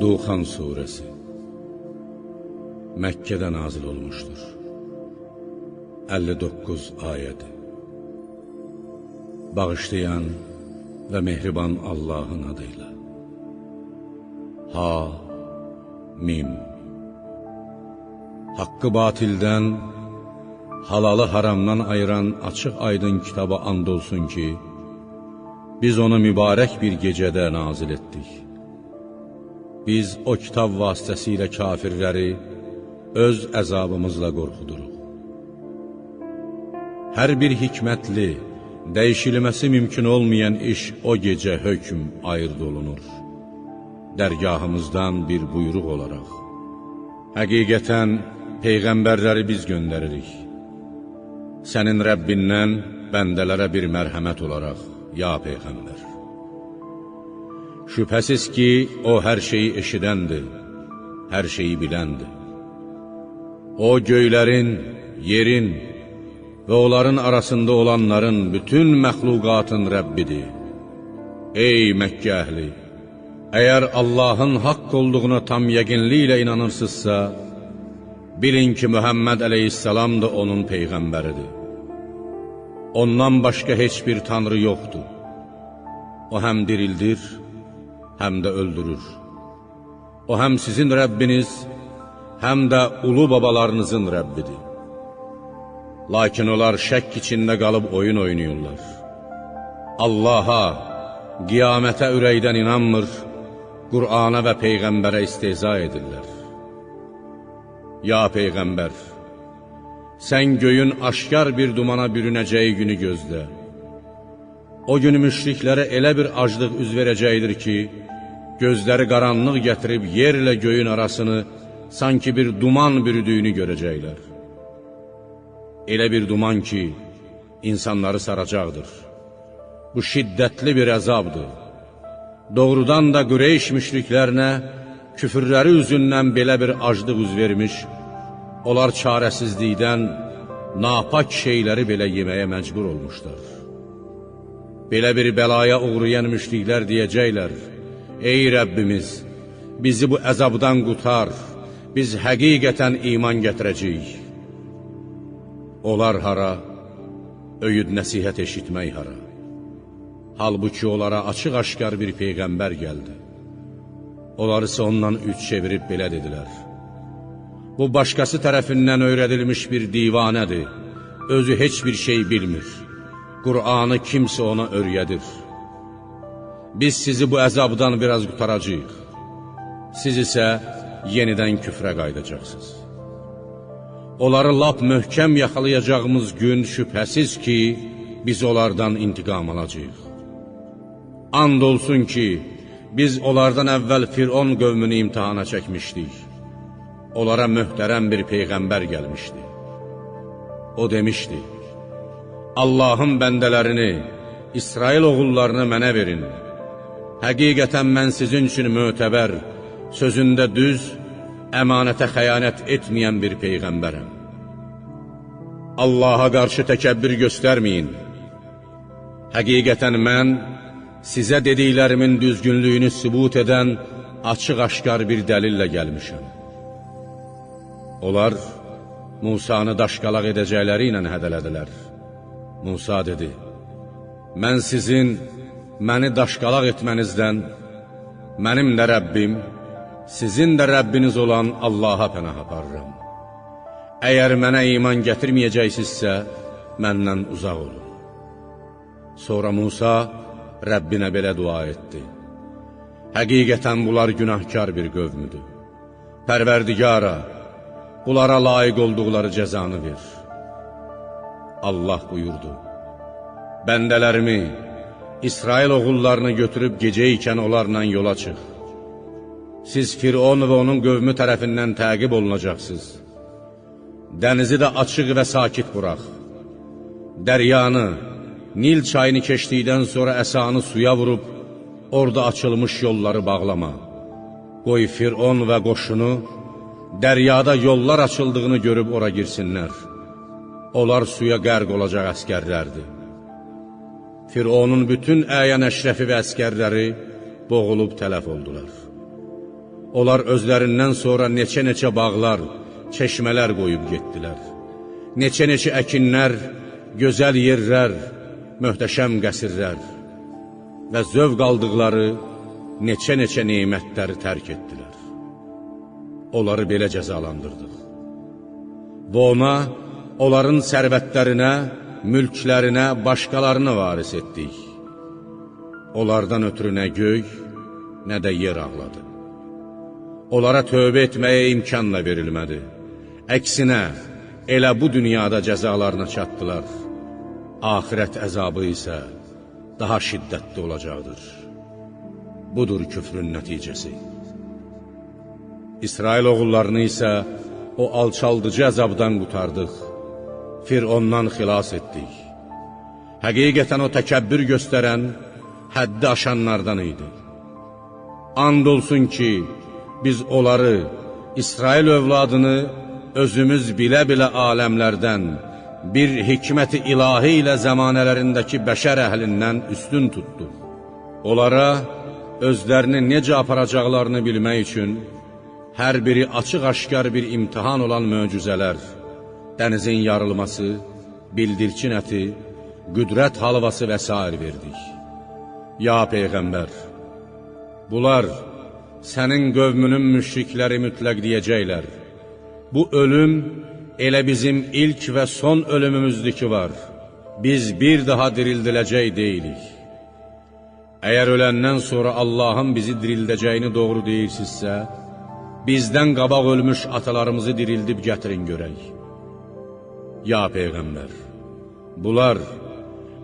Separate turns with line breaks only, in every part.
Duxan Suresi Məkkədə nazil olmuşdur. 59 ayədir. Bağışlayan və mehriban Allahın adıyla. Ha, Mim Haqqı batildən, halalı haramdan ayıran açıq aydın kitaba and olsun ki, biz onu mübarək bir gecədə nazil etdik. Biz o kitab vasitəsilə kafirləri öz əzabımızla qorxuduruq. Hər bir hikmətli, dəyişilməsi mümkün olmayan iş o gecə hökm ayırd olunur. Dərgahımızdan bir buyruq olaraq. Həqiqətən, Peyğəmbərləri biz göndəririk. Sənin Rəbbindən bəndələrə bir mərhəmət olaraq, ya Peyğəmbər. Şübhəsiz ki, O hər şeyi eşidəndir, hər şeyi biləndir. O göylərin, yerin və onların arasında olanların bütün məxluqatın Rəbbidir. Ey Məkkə əhli! Əgər Allahın haqq olduğuna tam yəqinliklə inanırsınızsa, bilin ki, Mühəmməd əleyhissalam da onun Peyğəmbəridir. Ondan başqa heç bir tanrı yoxdur. O həm dirildir, həm də öldürür. O həm sizin Rəbbiniz, həm də ulu babalarınızın Rəbbidir. Lakin onlar şək içində qalıb oyun oynayırlar. Allaha, qiyamətə ürəkdən inanmır, Qur'ana və Peyğəmbərə isteza edirlər. Ya Peyğəmbər, sən göyün aşkar bir dumana bürünəcəyi günü gözlə. O gün müşriklərə elə bir aclıq üz verəcəkdir ki, gözləri qaranlıq gətirib yerlə göyün arasını sanki bir duman bürüdüyünü görəcəklər. Elə bir duman ki, insanları saracaqdır. Bu şiddətli bir əzabdır. Doğrudan da Qureyş müşriklərinə küfürləri üzündən belə bir aclıq üz vermiş, onlar çarəsizlikdən napak şeyləri belə yeməyə məcbur olmuşlar. Belə bir bəlaya uğrayan müşriklər deyəcəklər, Ey Rəbbimiz, bizi bu əzabdan qutar, biz həqiqətən iman gətirəcəyik. Onlar hara, öyüd nəsihət eşitmək hara. Halbuki onlara açıq-aşkar bir Peyğəmbər gəldi. Onlar isə ondan üç çevirib belə dedilər. Bu başqası tərəfindən öyrədilmiş bir divanədir, özü heç bir şey bilmir. Qur'anı kimsə ona öyrədir. Biz sizi bu əzabdan biraz qutaracaq. Siz isə yenidən küfrə qaydacaqsınız. Onları lap möhkəm yaxalayacağımız gün şübhəsiz ki, biz onlardan intiqam alacaq. And olsun ki, biz onlardan əvvəl Firon qövmünü imtihana çəkmişdik. Onlara möhtərəm bir Peyğəmbər gəlmişdi. O demişdi, Allahın bəndələrini, İsrail oğullarını mənə verin. Həqiqətən mən sizin üçün mötəbər, sözündə düz, əmanətə xəyanət etməyən bir Peyğəmbərəm. Allaha qarşı təkəbbür göstərməyin. Həqiqətən mən sizə dediklərimin düzgünlüyünü sübut edən açıq-aşkar bir dəlillə gəlmişəm. Onlar Musanı daşqalaq edəcəkləri ilə hədələdilər. Musa dedi, mən sizin məni daşqalaq etmənizdən, mənim də Rəbbim, sizin də Rəbbiniz olan Allaha pənah aparıram. Əgər mənə iman gətirməyəcəksinizsə, məndən uzaq olun. Sonra Musa Rəbbinə belə dua etdi. Həqiqətən bunlar günahkar bir qövmüdür. Pərverdigara, bunlara layiq olduqları cəzanı ver. Allah buyurdu, Bəndələrimi, İsrail oğullarını götürüb gecə ikən onlarla yola çıx. Siz Firon və onun qövmü tərəfindən təqib olunacaqsınız. Dənizi də açıq və sakit burax. Dəryanı, Nil çayını keçdikdən sonra əsanı suya vurub, orada açılmış yolları bağlama. Qoy Firon və qoşunu, dəryada yollar açıldığını görüb ora girsinlər. Onlar suya qərq olacaq əskərlərdir. Fironun bütün əyan əşrəfi və əskərləri boğulub tələf oldular. Onlar özlərindən sonra neçə-neçə bağlar, çeşmələr qoyub getdilər. Neçə-neçə əkinlər, gözəl yerlər, möhtəşəm qəsrlər və zövq aldıqları neçə-neçə neymətləri tərk etdilər. Onları belə cəzalandırdıq. Və ona, onların sərvətlərinə, mülklərinə başqalarını varis etdik. Onlardan ötürü nə göy, nə də yer ağladı. Onlara tövbə etməyə imkan da verilmədi. Əksinə, elə bu dünyada cəzalarına çatdılar. Ahirət əzabı isə daha şiddətli olacaqdır. Budur küfrün nəticəsi. İsrail oğullarını isə o alçaldıcı əzabdan qutardıq. Firondan xilas etdik. Həqiqətən o təkəbbür göstərən, həddi aşanlardan idi. And olsun ki, biz onları, İsrail övladını özümüz bilə-bilə aləmlərdən, bir hikməti ilahi ilə zəmanələrindəki bəşər əhlindən üstün tutduq. Onlara özlərini necə aparacaqlarını bilmək üçün hər biri açıq-aşkar bir imtihan olan möcüzələr, dənizin yarılması, bildirçin əti, qüdrət halvası və s. verdik. Ya Peyğəmbər, bunlar sənin qövmünün müşrikləri mütləq deyəcəklər. Bu ölüm elə bizim ilk və son ölümümüzdür ki var. Biz bir daha dirildiləcək deyilik. Əgər öləndən sonra Allahın bizi dirildəcəyini doğru deyirsinizsə, bizdən qabaq ölmüş atalarımızı dirildib gətirin görək. Ya Peyğəmbər, bunlar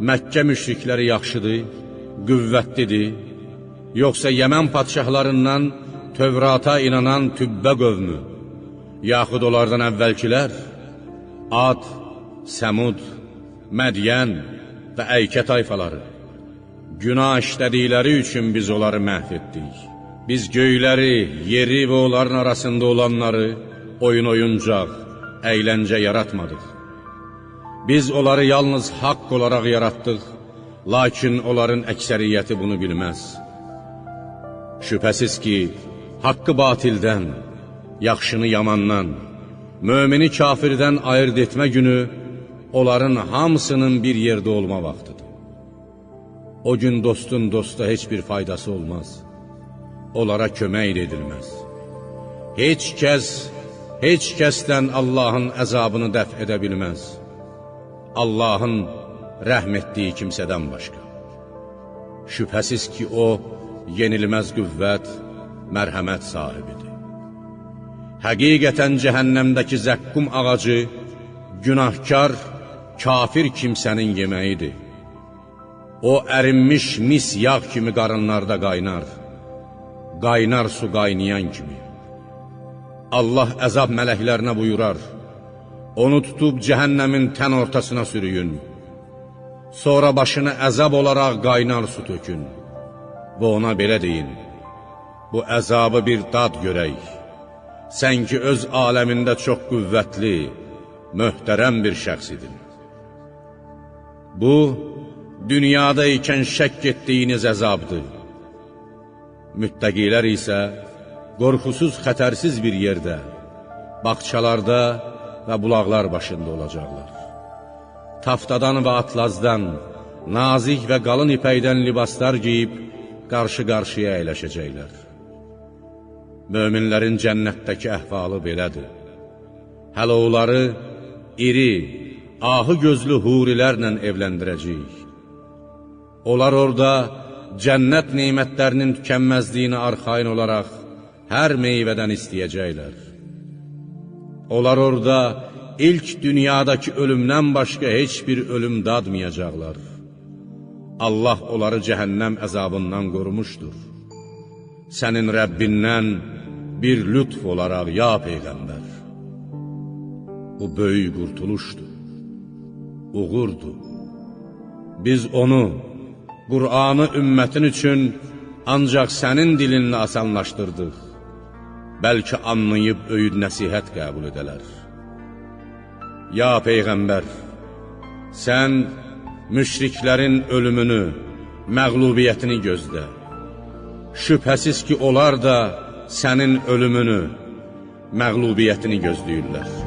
Məkkə müşrikləri yaxşıdır, qüvvətlidir, yoxsa Yəmən padşahlarından Tövrata inanan tübbə qövmü, yaxud onlardan əvvəlkilər, Ad, Səmud, Mədyən və Əykə tayfaları, günah işlədikləri üçün biz onları məhv etdik. Biz göyləri, yeri və onların arasında olanları oyun oyuncaq, əyləncə yaratmadıq. Biz onları yalnız haqq olaraq yaratdıq, lakin onların əksəriyyəti bunu bilməz. Şübhəsiz ki, haqqı batildən, yaxşını yamandan, mömini kafirdən ayırt etmə günü onların hamısının bir yerdə olma vaxtıdır. O gün dostun dosta heç bir faydası olmaz. Onlara kömək edilməz. Heç kəs, heç kəsdən Allahın əzabını dəf edə bilməz. Allahın rəhm etdiyi kimsədən başqa. Şübhəsiz ki, O, yenilməz qüvvət, mərhəmət sahibidir. Həqiqətən cəhənnəmdəki zəqqum ağacı günahkar, kafir kimsənin yeməyidir. O ərinmiş mis yağ kimi qarınlarda qaynar, qaynar su qaynayan kimi. Allah əzab mələklərinə buyurar, onu tutub cəhənnəmin tən ortasına sürüyün, sonra başını əzab olaraq qaynar su tökün və ona belə deyin, bu əzabı bir dad görək, sən ki öz aləmində çox qüvvətli, möhtərəm bir şəxs idin. Bu, dünyada ikən şək etdiyiniz əzabdır. Müttəqilər isə qorxusuz, xətərsiz bir yerdə, bağçalarda və bulaqlar başında olacaqlar. Taftadan və atlazdan, nazik və qalın ipəkdən libaslar geyib, qarşı-qarşıya əyləşəcəklər. Möminlərin cənnətdəki əhvalı belədir. Hələ onları iri, ahı gözlü hurilərlə evləndirəcəyik. Onlar orada cənnət neymətlərinin tükənməzliyini arxain olaraq hər meyvədən istəyəcəklər. Onlar orada ilk dünyadakı ölümdən başqa heç bir ölüm dadmayacaqlar. Allah onları cəhənnəm əzabından qorumuşdur. Sənin Rəbbindən bir lütf olaraq, ya Peyğəmbər. Bu böyük qurtuluşdur, uğurdur. Biz onu, Qur'anı ümmətin üçün ancaq sənin dilinlə asanlaşdırdıq. Bəlkə anlayıb öyüd nəsihət qəbul edələr. Ya Peyğəmbər, sən müşriklərin ölümünü, məğlubiyyətini gözlə. Şübhəsiz ki, onlar da sənin ölümünü, məğlubiyyətini gözləyirlər.